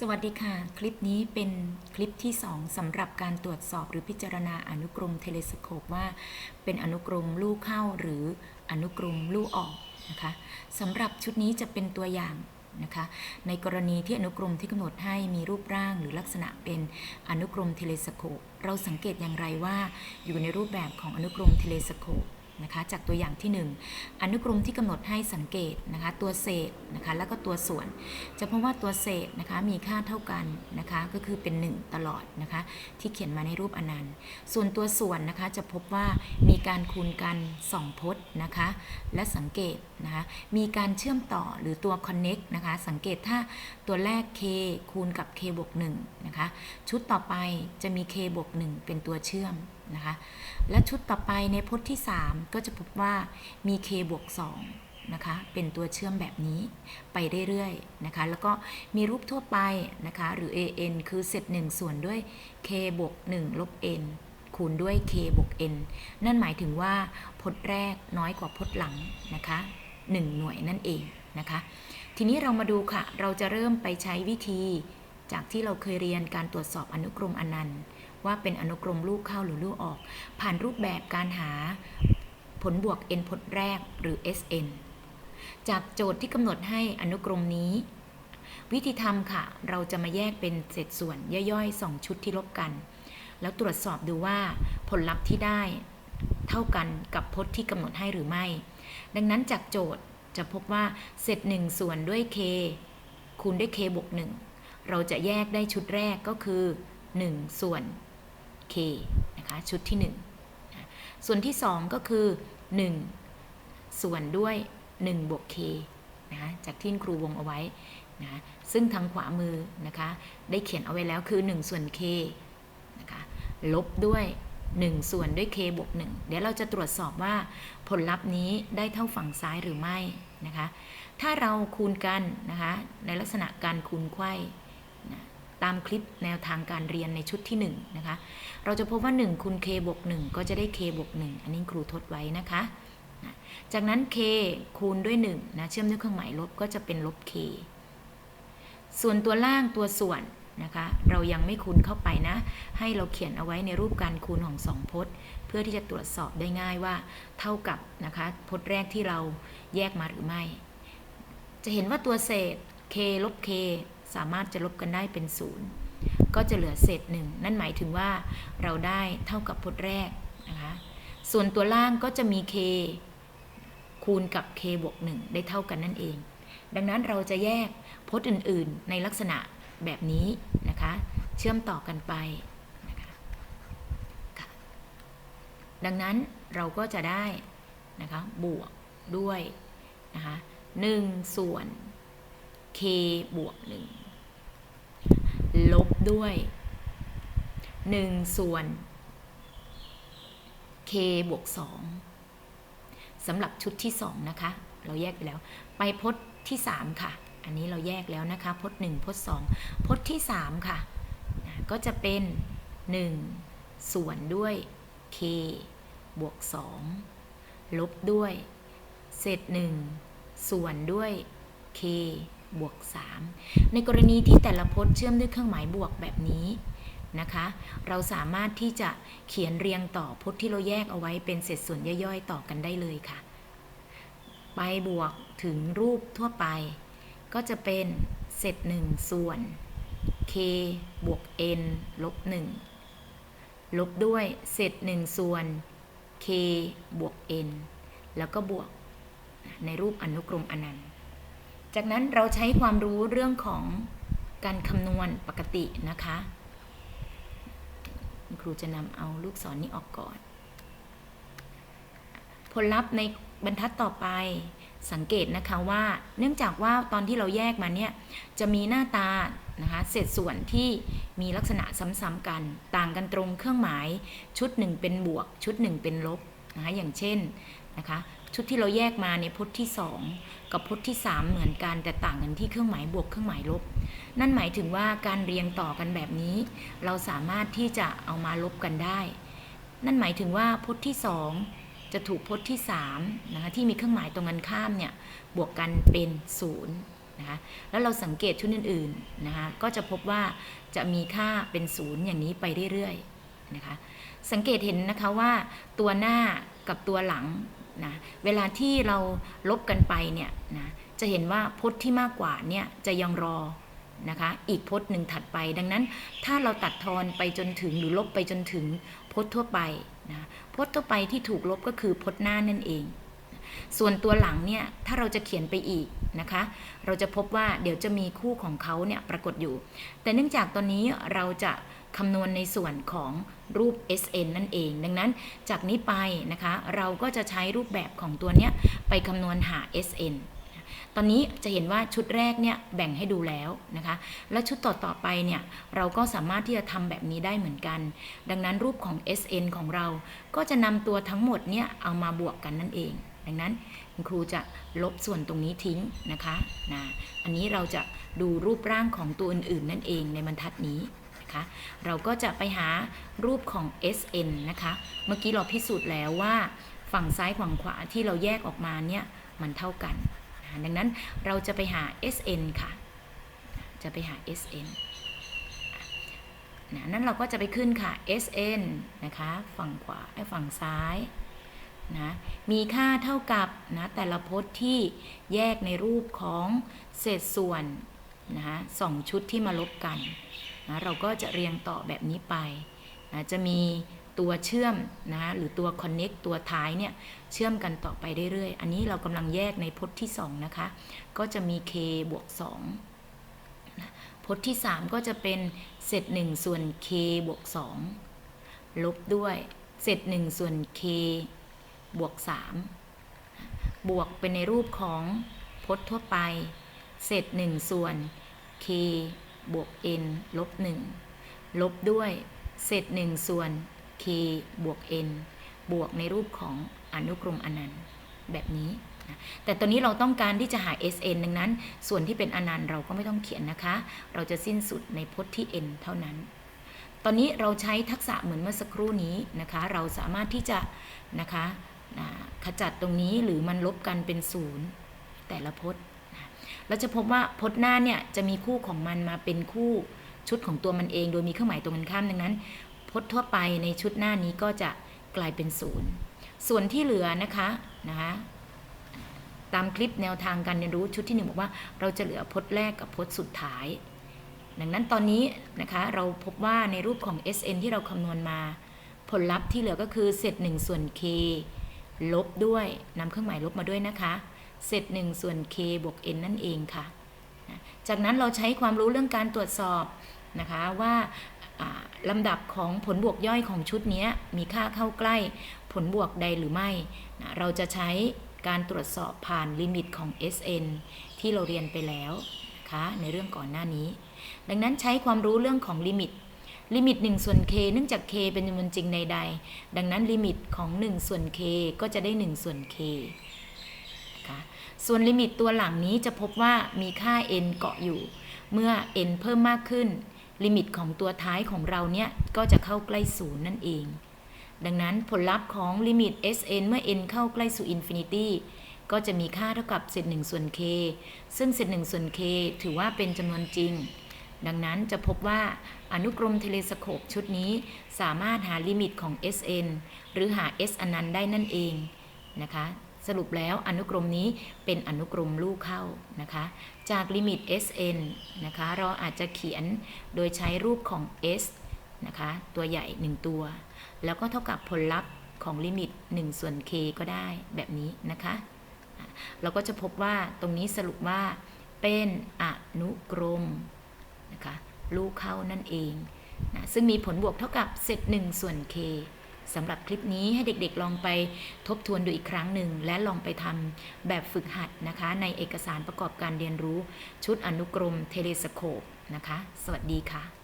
สวัสดีค่ะ คลิปนี้เป็นคลิปที่ 2สำหรับการตรวจสอบหรือพิจารณาอนุกรมเทเลสโคปว่า เป็นอนุกรมลู่เข้าหรืออนุกรมลู่ออกนะคะสำหรับชุดนี้จะเป็นตัวอย่างนะคะในกรณีที่อนุกรมที่กำหนดให้มีรูปร่างหรือลักษณะเป็นอนุกรมเทเลสโคปเราสังเกตอย่างไรว่าอยู่ในรูปแบบของอนุกรมเทเลสโคป นะคะจากตัวอย่างที่ 1 อนุกรมที่กำหนดให้สังเกตนะคะตัวเศษนะคะแล้วก็ตัวส่วน จะพบว่าตัวเศษนะคะมีค่าเท่ากันนะคะก็คือเป็น 1 ตลอดนะคะที่เขียนมาในรูปอนันต์ ส่วนตัวส่วนนะคะจะพบว่ามีการคูณกัน 2 พจน์นะคะและสังเกตนะคะมีการเชื่อมต่อหรือตัว connect นะคะสังเกตถ้าตัวแรก k คูณกับ k บวก1นะคะชุดต่อไปจะมี k บวก1เป็นตัวเชื่อม นะคะ และชุดต่อไปในพจน์ที่ 3 ก็จะพบว่ามี k บวก2นะคะ เป็นตัวเชื่อมแบบนี้ไปเรื่อยๆนะคะ แล้วก็มีรูปทั่วไปนะคะ หรือ an คือเศษ1ส่วนด้วย k บวก1ลบ n คูณด้วย k บวก n นั่นหมายถึงว่าพจน์แรกน้อยกว่าพจน์หลังนะคะ 1 หน่วยนั่นเองนะคะ ทีนี้เรามาดูค่ะ เราจะเริ่มไปใช้วิธี จากที่เราเคยเรียนการตรวจสอบอนุกรมอนันต์ ว่าเป็นอนุกรมลูกเข้าหรือลูกออก ผ่านรูปแบบการหาผลบวก n พจน์แรกหรือ sn จากโจทย์ที่กำหนดให้อนุกรมนี้ วิธีทำค่ะ เราจะมาแยกเป็นเศษส่วนย่อยๆ 2 ชุดที่ลบกัน แล้วตรวจสอบดูว่าผลลัพธ์ที่ได้เท่ากันกับพจน์ที่กำหนดให้หรือไม่ ดังนั้นจากโจทย์จะพบว่าเศษ1ส่วนด้วย k คูณด้วย k บวก1เราจะแยกได้ชุดแรกก็คือ 1 ส่วน k นะคะชุดที่1นะส่วนที่ 2 ก็คือ 1 ส่วนด้วย 1 บวก k นะคะจากที่ครูวงเอาไว้นะซึ่งทางขวามือนะคะได้เขียนเอาไว้แล้วคือ 1 ส่วน k นะคะลบด้วย 1 ส่วนด้วย k บวก 1 เดี๋ยวเราจะตรวจสอบว่าผลลัพธ์นี้ได้เท่าฝั่งซ้ายหรือไม่นะคะถ้าเราคูณกันนะคะในลักษณะการคูณไขว้ ตามคลิปแนวทางการเรียนในชุดที่1นะคะ เราจะพบว่า 1 คูณ k บวก1ก็จะได้ k บวก1อันนี้ครูทดไว้นะคะ จากนั้น k คูณด้วย1นะเชื่อมด้วยเครื่องหมายลบก็จะเป็นลบ k ส่วนตัวล่างตัวส่วนนะคะเรายังไม่คูณเข้าไปนะ ให้เราเขียนเอาไว้ในรูปการคูณของสองพจน์ เพื่อที่จะตรวจสอบได้ง่ายว่าเท่ากับนะคะพจน์แรกที่เราแยกมาหรือไม่ จะเห็นว่าตัวเศษ k ลบ k สามารถจะลบกันได้เป็นศูนย์ก็จะเหลือเศษหนึ่งนั่นหมายถึงว่าเราได้เท่ากับพจน์แรกนะคะส่วนตัวล่างก็จะมี k คูณกับ k บวก1ได้เท่ากันนั่นเอง ดังนั้นเราจะแยกพจน์อื่น ๆ ในลักษณะแบบนี้นะคะ เชื่อมต่อกันไปนะคะดังนั้นเราก็จะได้นะคะบวกด้วยนะคะ1ส่วน k บวก1 ลบด้วย 1 ส่วน k บวก 2สำหรับชุดที่ 2 นะคะ เราแยกไปแล้ว ไปพจน์ที่ 3 ค่ะ อันนี้เราแยกแล้วนะคะ พจน์ 1 พจน์ 2 พจน์ที่ 3 ค่ะ ก็จะเป็น 1 ส่วนด้วย k บวก 2 ลบด้วย เศษ 1 ส่วนด้วย k บวก 3 ในกรณีที่แต่ละพจน์เชื่อมด้วยเครื่องหมายบวกแบบนี้นะคะ เราสามารถที่จะเขียนเรียงต่อพจน์ที่เราแยกเอาไว้เป็นเศษส่วนย่อยๆ ต่อกันได้เลยค่ะ ไปบวกถึงรูปทั่วไป ก็จะเป็นเศษ1ส่วน k บวก n ลบ1ลบด้วยเศษ1ส่วน k บวก n แล้วก็บวกในรูปอนุกรมอนันต์ จากนั้นเราใช้ความรู้เรื่องของการคำนวณปกตินะคะ ครูจะนำเอาลูกศรนนี้ออกก่อน ผลลัพธ์ในบรรทัดต่อไปสังเกตนะคะว่า เนื่องจากว่าตอนที่เราแยกมาเนี่ยจะมีหน้าตานะคะเศษส่วนที่มีลักษณะซ้ำๆกัน ต่างกันตรงเครื่องหมายชุดหนึ่งเป็นบวก ชุดหนึ่งเป็นลบ นะคะอย่างเช่นนะคะชุดที่เราแยกมาในพจน์ที่ 2 กับพจน์ที่ 3 เหมือนกันแต่ต่างกันที่เครื่องหมายบวกเครื่องหมายลบ นั่นหมายถึงว่าการเรียงต่อกันแบบนี้ เราสามารถที่จะเอามาลบกันได้ นั่นหมายถึงว่าพจน์ที่ 2 จะถูกพจน์ที่3นะคะที่มีเครื่องหมายตรงกันข้ามเนี่ยบวกกันเป็น0นะนะคะแล้วเราสังเกตชุดอื่นๆนะคะก็จะพบว่าจะมีค่าเป็นศูนย์อย่างนี้ไปเรื่อยๆนะคะ สังเกตเห็นนะคะว่าตัวหน้ากับตัวหลังนะเวลาที่เราลบกันไปเนี่ยนะจะเห็นว่าพจน์ที่มากกว่าเนี่ยจะยังรอนะคะอีกพจน์หนึ่งถัดไป ดังนั้นถ้าเราตัดทอนไปจนถึงหรือลบไปจนถึงพจน์ทั่วไปนะพจน์ทั่วไปที่ถูกลบก็คือพจน์หน้านั่นเอง ส่วนตัวหลังเนี่ยถ้าเราจะเขียนไปอีกนะคะ เราจะพบว่าเดี๋ยวจะมีคู่ของเขาเนี่ยปรากฏอยู่ แต่เนื่องจากตอนนี้เราจะคำนวณในส่วนของรูป SN นั่นเอง ดังนั้นจากนี้ไปนะคะ เราก็จะใช้รูปแบบของตัวเนี้ยไปคำนวณหา SN ตอนนี้จะเห็นว่าชุดแรกเนี่ยแบ่งให้ดูแล้วนะคะ และชุดต่อๆไปเนี่ยเราก็สามารถที่จะทำแบบนี้ได้เหมือนกัน ดังนั้นรูปของ SN ของเราก็จะนำตัวทั้งหมดเนี่ยเอามาบวกกันนั่นเอง ดังนั้นคุณครูจะลบส่วนตรงนี้ทิ้งนะคะนะอันนี้เราจะดูรูปร่างของตัวอื่นๆ นั่นเองในบรรทัดนี้นะคะ เราก็จะไปหารูปของ SN นะคะ เมื่อกี้เราพิสูจน์แล้วว่าฝั่งซ้ายฝั่งขวาที่เราแยกออกมาเนี่ยมันเท่ากันนะดังนั้นเราจะไปหา SN ค่ะ จะไปหา SN นะนั้นเราก็จะไปขึ้นค่ะ SN นะคะ ฝั่งขวาไอ้ฝั่งซ้าย นะมีค่าเท่ากับนะแต่ละพจน์ที่แยกในรูปของเศษส่วนนะคะสองชุดที่มาลบกันนะเราก็จะเรียงต่อแบบนี้ไปนะจะมีตัวเชื่อมนะหรือตัว connect ตัวท้ายเนี่ยเชื่อมกันต่อไปเรื่อยๆ อันนี้เรากำลังแยกในพจน์ที่ 2 นะคะ ก็จะมี k บวก2นะพจน์ที่ 3 ก็จะเป็นเศษ1ส่วน k บวก2ลบด้วยเศษ1ส่วน k บวก 3 บวกเป็นในรูปของพจน์ทั่วไป เศษ 1 ส่วน k บวก n ลบ 1 ลบด้วย เศษ 1 ส่วน k บวก n บวกในรูปของอนุกรมอนันต์แบบนี้นะแต่ตอนนี้เราต้องการที่จะหา Sn ดังนั้น ส่วนที่เป็นอนันต์เราก็ไม่ต้องเขียนนะคะ เราจะสิ้นสุดในพจน์ที่ n เท่านั้น ตอนนี้เราใช้ทักษะเหมือนเมื่อสักครู่นี้นะคะ เราสามารถที่จะนะคะ นะขจัดตรงนี้หรือมันลบกันเป็นศูนย์แต่ละพจน์นะเราจะพบว่าพจน์หน้าเนี่ยจะมีคู่ของมันมาเป็นคู่ชุดของตัวมันเอง โดยมีเครื่องหมายตรงกันข้ามดังนั้น พจน์ทั่วไปในชุดหน้านี้ก็จะกลายเป็นศูนย์ส่วนที่เหลือนะคะนะคะตามคลิปแนวทางการเรียนรู้ชุดที่หนึ่งบอกว่าเราจะเหลือพจน์แรกกับพจน์สุดท้าย ดังนั้นตอนนี้นะคะเราพบว่าในรูปของ SN ที่เราคำนวณมา ผลลัพธ์ที่เหลือก็คือเศษ1ส่วน k ลบด้วยนำเครื่องหมายลบมาด้วยนะคะเศษ1ส่วน k บวก n นั่นเองค่ะ จากนั้นเราใช้ความรู้เรื่องการตรวจสอบนะคะว่าอ่าลำดับของผลบวกย่อยของชุดนี้มีค่าเข้าใกล้ผลบวกใดหรือไม่นะเราจะใช้การตรวจสอบผ่านลิมิตของ SN ที่เราเรียนไปแล้วนะคะในเรื่องก่อนหน้านี้ ดังนั้นใช้ความรู้เรื่องของลิมิต ลิมิต 1 ส่วน k เนื่องจาก k เป็นจำนวนจริงใด ๆ ดังนั้นลิมิตของ 1 ส่วน k ก็จะได้ 1 ส่วน k นะคะส่วนลิมิตตัวหลังนี้จะพบว่ามีค่า n เกาะอยู่ เมื่อ n เพิ่มมากขึ้น ลิมิตของตัวท้ายของเราเนี่ย ก็จะเข้าใกล้ศูนย์นั่นเอง ดังนั้นผลลัพธ์ของลิมิต Sn เมื่อ n เข้าใกล้สู่อินฟินิตี้ก็จะมีค่าเท่ากับเศษ1ส่วน k ซึ่งเศษ1ส่วน k ถือว่าเป็นจำนวนจริง ดังนั้นจะพบว่าอนุกรมเทเลสโคปชุดนี้สามารถหาลิมิตของ Sn หรือหา S อนันต์ได้นั่นเองนะคะ สรุปแล้วอนุกรมนี้เป็นอนุกรมลูกเข้านะคะ จากลิมิต Sn นะคะ เราอาจจะเขียนโดยใช้รูปของ S นะคะ ตัวใหญ่ 1 ตัว แล้วก็เท่ากับผลลัพธ์ของลิมิต 1 ส่วน k ก็ได้แบบนี้นะคะอะเราก็จะพบว่าตรงนี้สรุปว่าเป็นอนุกรม นะคะรู้เข้านั่นเองนะซึ่งมีผลบวกเท่ากับเศษ1ส่วน k สำหรับคลิปนี้ให้เด็กๆลองไปทบทวนดูอีกครั้งหนึ่ง และลองไปทำแบบฝึกหัดนะคะ ในเอกสารประกอบการเรียนรู้ชุดอนุกรมเทเลสโคปนะคะ สวัสดีค่ะ